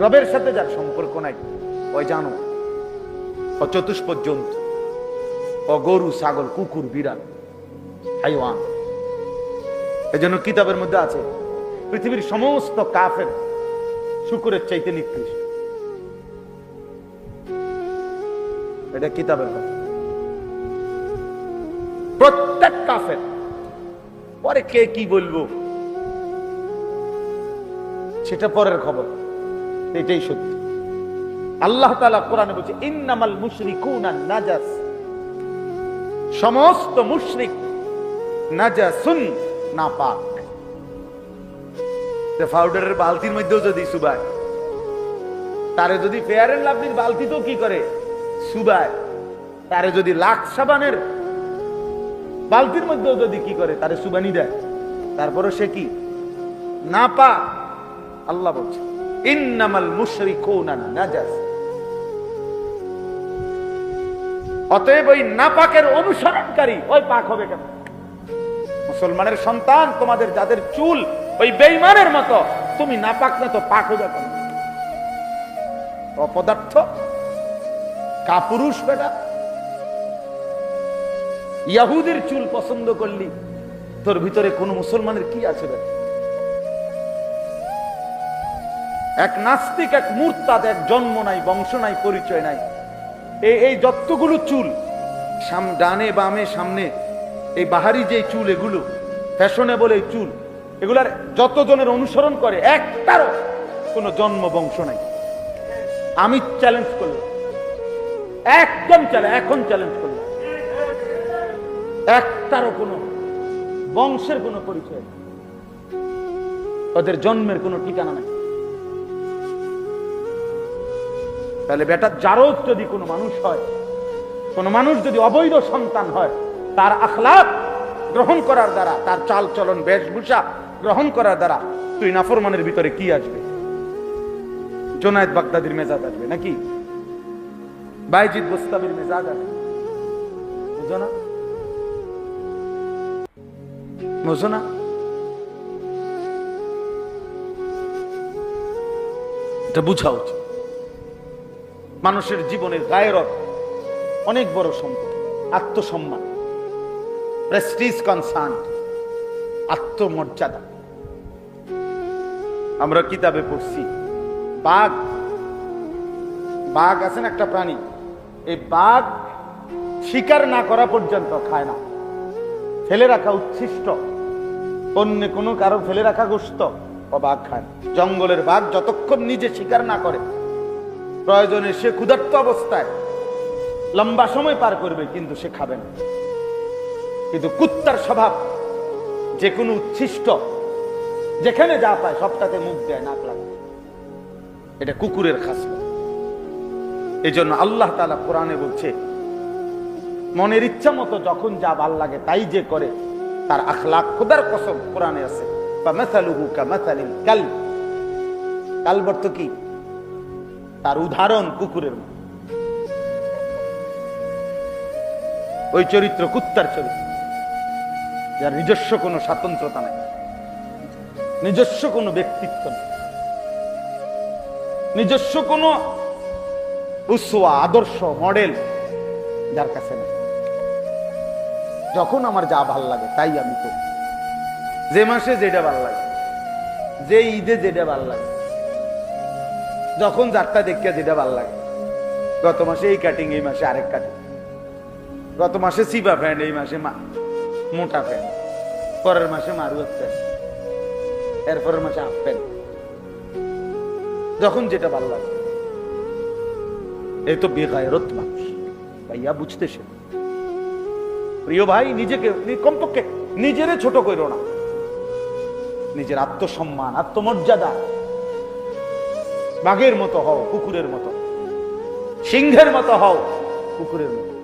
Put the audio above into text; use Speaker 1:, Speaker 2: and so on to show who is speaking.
Speaker 1: রবের সাথে যার সম্পর্ক নাই, ওই জানো ও চতুষ্পদ জন্তু ও গরু ছাগল, কুকুর, বিড়াল, হাইওয়ান। এজন্য কিতাবের মধ্যে আছে, পৃথিবীর সমস্ত কাফের শুকুরের চাইতে নিকৃষ্ট। এটা কিতাবের কথা প্রত্যেক কাফের, পরে কে কি বলব? সেটা পরের খবর। এটাই সত্যি। আল্লাহ কোরআনে বলছে, ইন্নামাল মুশরিকুনা নাজাস। সমস্ত মুশরিক নাপাক। পাউডারের বালতির মধ্যেও যদি সুবায়, তারে যদি ফেয়ার এন্ড লাভলির কি করে? সুবায়। তারে যদি লাখ সাবানের বালতির মধ্যেও যদি কি করে? তারে সুবানি দেয়। তারপরে সে কি? না পা আল্লাহ বলছে অতএব ওই নাপাকের অনুসরণকারী ওই পাক হবে কেন মুসলমানের সন্তান, তোমাদের যাদের চুল ওই বেইমানের মতো, তুমি নাপাক না তো পাক হবে কেন অপদার্থ, কাপুরুষ বেটা। ইয়াহুদের চুল পছন্দ করলি, তোর ভিতরে কোন মুসলমানের কি আছে বেটা? এক নাস্তিক, এক মূর্তাদ, এক জন্ম নাই, বংশ নাই, পরিচয় নাই। এই এই যতগুলো চুল, সাম, ডানে, বামে, সামনে, এই বাহারি যে চুল, এগুলো, ফ্যাশনেবল এই চুল, এগুলার যতজনের অনুসরণ করে, একটারও কোনো জন্ম, বংশ নাই। আমি চ্যালেঞ্জ করলাম। একদম চ্যালেঞ্জ এখন চ্যালেঞ্জ করলাম। একটারও কোনো বংশের কোনো পরিচয়। ওদের জন্মের কোনো ঠিকানা নাই। তাহলে বেটা যারও যদি কোনো মানুষ হয়, কোনো মানুষ যদি অবৈধ সন্তান হয়, তার আখলাক গ্রহণ করার দ্বারা, তার চাল চলন বেশভূষা গ্রহণ করার দ্বারা, তুই নাফরমানের ভিতরে কি আসবে? জোনায়েদ বাগদাদির মেজাজ আসবে নাকি? বাইজিদ গোস্তাবির মেজাজ আসবে। বুঝো না? এটা বুঝা উচিত। মানুষের জীবনের গায়েরত অনেক বড় সম্পদ, আত্মসম্মান প্রেস্টিজ কনসার্ন আত্মমর্যাদা। আমরা কিতাবে পড়ছি, বাঘ বাঘ আছেন একটা প্রাণী, এই বাঘ শিকার না করা পর্যন্ত খায় না। ফেলে রাখা উচ্ছিষ্ট অন্য কোনো কারও ফেলে রাখা গোস্ত ও বাঘ খায় জঙ্গলের বাঘ যতক্ষণ নিজে শিকার না করে প্রয়োজনে সে ক্ষুধার্ত অবস্থায় লম্বা সময় পার করবে, কিন্তু সে খাবে না। কিন্তু কুত্তার স্বভাব যে কোনো উচ্ছিষ্ট, যেখানে যা পায় সবটাতে মুখ দেয়, নাক এটা কুকুরের খাস এই জন্য আল্লাহ তালা কোরআনে বলছে, মনের ইচ্ছা মতো যখন যা ভালো লাগে তাই যে করে, তার আখলাক খুদার কসম কোরআনে আছে কালবর্ত কি? তার উদাহরণ কুকুরের ওই চরিত্র কুত্তার চরিত্র, যার নিজস্ব কোনো স্বাতন্ত্রতা নাই, নিজস্ব কোনো ব্যক্তিত্ব নেই, নিজস্ব কোনো উসওয়া, আদর্শ, মডেল যার কাছে নেই। যখন আমার যা ভালো লাগে তাই আমি করি। যে মাসে যেটা ভালো লাগে, যে ঈদে যেটা ভালো লাগে যখন যাত্রা দেখতে যেটা ভালো লাগে। গত মাসে এই কাটিং এই মাসে আরেক কাটিং গত মাসে সিবা ফ্যান্ড এই মাসে মা- মোটা ফ্যান্ড পরের মাসে মারুয়াত ফ্যান্ড এরপরের মাসে হাফ প্যান্ট যখন যেটা ভালো লাগে। এই তো বেগায়রত মানুষ। ভাইয়া বুঝতেছে প্রিয় ভাই, নিজেকে কমপক্ষে নিজেরে ছোট করো না। নিজের আত্মসম্মান, আত্মমর্যাদা। বাঘের মতো হও কুকুরের মতো। সিংহের মতো হও কুকুরের মতো।